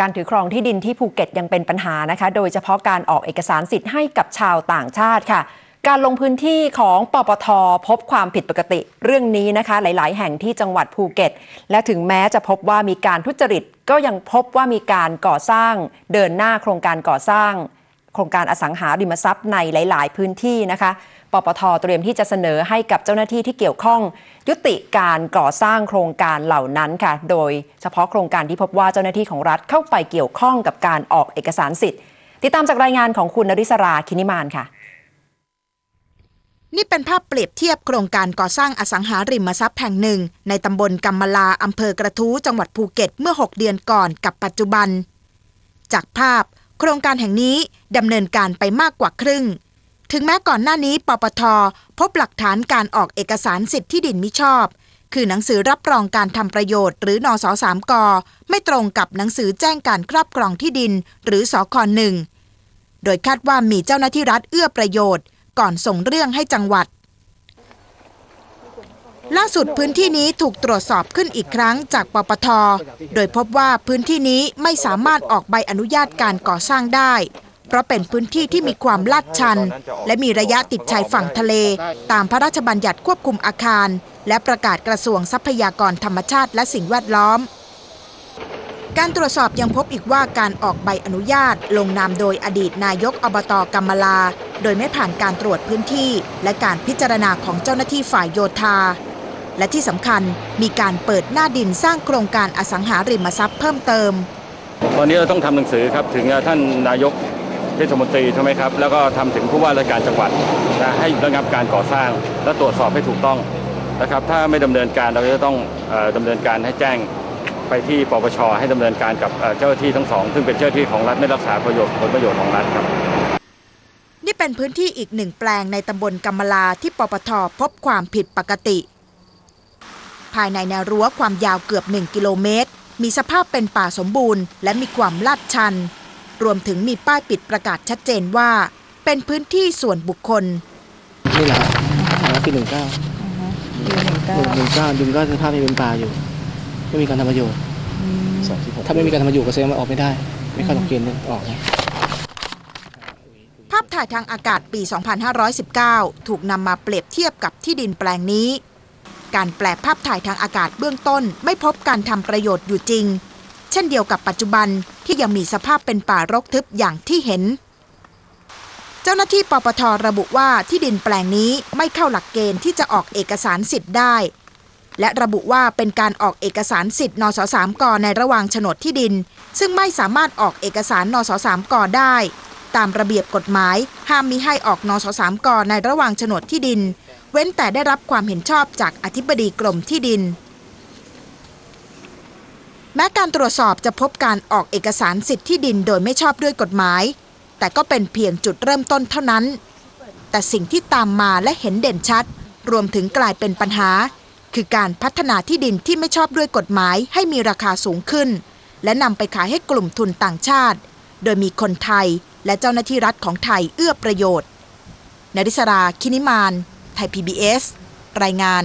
การถือครองที่ดินที่ภูเก็ตยังเป็นปัญหานะคะ โดยเฉพาะการออกเอกสารสิทธิ์ให้กับชาวต่างชาติค่ะ การลงพื้นที่ของปปทพบความผิดปกติ เรื่องนี้นะคะ หลาย ๆ แห่งที่จังหวัดภูเก็ต และถึงแม้จะพบว่ามีการทุจริต ก็ยังพบว่ามีการก่อสร้าง เดินหน้าโครงการก่อสร้าง โครงการอสังหาริมทรัพย์ในหลาย ๆ พื้นที่นะคะปปทเตรียมที่จะเสนอให้กับเจ้าหน้าที่ที่เกี่ยวข้อง ยุติการก่อสร้างโครงการเหล่านั้นค่ะ โดยเฉพาะโครงการที่พบว่าเจ้าหน้าที่ของรัฐเข้าไปเกี่ยวข้องกับการออกเอกสารสิทธิ์ ติดตามจากรายงานของคุณนริศราคินิมานค่ะนี่เป็นภาพเปรียบเทียบโครงการก่อสร้างอสังหาริมทรัพย์แห่งหนึ่ง ในตำบลกำมะลาอำเภอกระทู้จังหวัดภูเก็ตเมื่อ 6 เดือนก่อนกับปัจจุบัน จากภาพ โครงการแห่งนี้ดำเนินการไปมากกว่าครึ่ง ถึงแม้ก่อนหน้านี้ปปท พบหลักฐานการออกเอกสารสิทธิ์ที่ดินมิชอบ คือหนังสือรับรองการทำประโยชน์ หรือนอสสามก ไม่ตรงกับหนังสือแจ้งการครอบครองที่ดิน หรือสคหนึ่งโดยคาดว่ามีเจ้าหน้าที่รัฐเอื้อประโยชน์ ก่อนส่งเรื่องให้จังหวัด ล่าสุดพื้นที่นี้ถูกตรวจสอบขึ้นอีกครั้งจากปปท โดยพบว่าพื้นที่นี้ไม่สามารถออกใบอนุญาตการก่อสร้างได้ เพราะเป็นพื้นที่ที่มีความลาดชัน และมีระยะติดชายฝั่งทะเล ตามพระราชบัญญัติควบคุมอาคาร และประกาศกระทรวงทรัพยากรธรรมชาติและสิ่งแวดล้อมการตรวจสอบยังพบอีกว่าการออกใบอนุญาต ลงนามโดยอดีตนายกอบตกำมลา โดยไม่ผ่านการตรวจพื้นที่ และการพิจารณาของเจ้าหน้าที่ฝ่ายโยธา และที่สำคัญมีการเปิดหน้าดินสร้างโครงการอสังหาริมทรัพย์เพิ่มเติม ตอนนี้เราต้องทำหนังสือครับถึงท่านนายกเทศมนตรีใช่ไหมครับ แล้วก็ทำถึงผู้ว่าราชการจังหวัดนะให้ระงับการก่อสร้าง และตรวจสอบให้ถูกต้องนะครับ ถ้าไม่ดำเนินการเราจะต้องเอ่อดำเนินการให้แจ้งไปที่ปปชให้ดำเนินการกับเอ่อเจ้าหน้าที่ทั้งสองซึ่งเป็นเจ้าหน้าที่ของรัฐไม่รักษาประโยชน์ผลประโยชน์ของรัฐครับนี่เป็นพื้นที่อีกหนึ่งแปลงในตำบลกำมะลาที่ปปทพบความผิดปกติ ภายในแนวรั้วความยาวเกือบ 1 กิโลเมตร มีสภาพเป็นป่าสมบูรณ์และมีความลาดชัน รวมถึงมีป้ายปิดประกาศชัดเจนว่า เป็นพื้นที่ส่วนบุคคล นี่แหละครับปีหนึ่งเก้าหนึ่งเก้าดึงก็สภาพยังเป็นป่าอยู่ ไม่มีการทำประโยชน์ถ้าไม่มีการทำประโยชน์ก็แสดงว่าออกไม่ได้ ไม่เข้าหลักเกณฑ์เนี่ยออกนะภาพถ่ายทางอากาศปี 2519 ถูกนำมาเปรียบเทียบกับที่ดินแปลงนี้ การแปลภาพถ่ายทางอากาศเบื้องต้น ไม่พบการทำประโยชน์อยู่จริง เช่นเดียวกับปัจจุบันที่ยังมีสภาพเป็นป่ารกทึบอย่างที่เห็น เจ้าหน้าที่ปปทระบุว่าที่ดินแปลงนี้ไม่เข้าหลักเกณฑ์ที่จะออกเอกสารสิทธิ์ได้ และระบุว่าเป็นการออกเอกสารสิทธิ์นสสามกในระหว่างโฉนดที่ดิน ซึ่งไม่สามารถออกเอกสารนสสามกได้ ตามระเบียบกฎหมาย ห้ามมิให้ออกนสสามกในระหว่างโฉนดที่ดิน เว้นแต่ได้รับความเห็นชอบจากอธิบดีกรมที่ดิน แม้การตรวจสอบจะพบการออกเอกสารสิทธิ์ที่ดินโดยไม่ชอบด้วยกฎหมาย แต่ก็เป็นเพียงจุดเริ่มต้นเท่านั้น แต่สิ่งที่ตามมาและเห็นเด่นชัด รวมถึงกลายเป็นปัญหา คือการพัฒนาที่ดินที่ไม่ชอบด้วยกฎหมายให้มีราคาสูงขึ้น และนำไปขายให้กลุ่มทุนต่างชาติ โดยมีคนไทยและเจ้าหน้าที่รัฐของไทยเอื้อประโยชน์นริศรา คินิมาน ไทย PBS รายงาน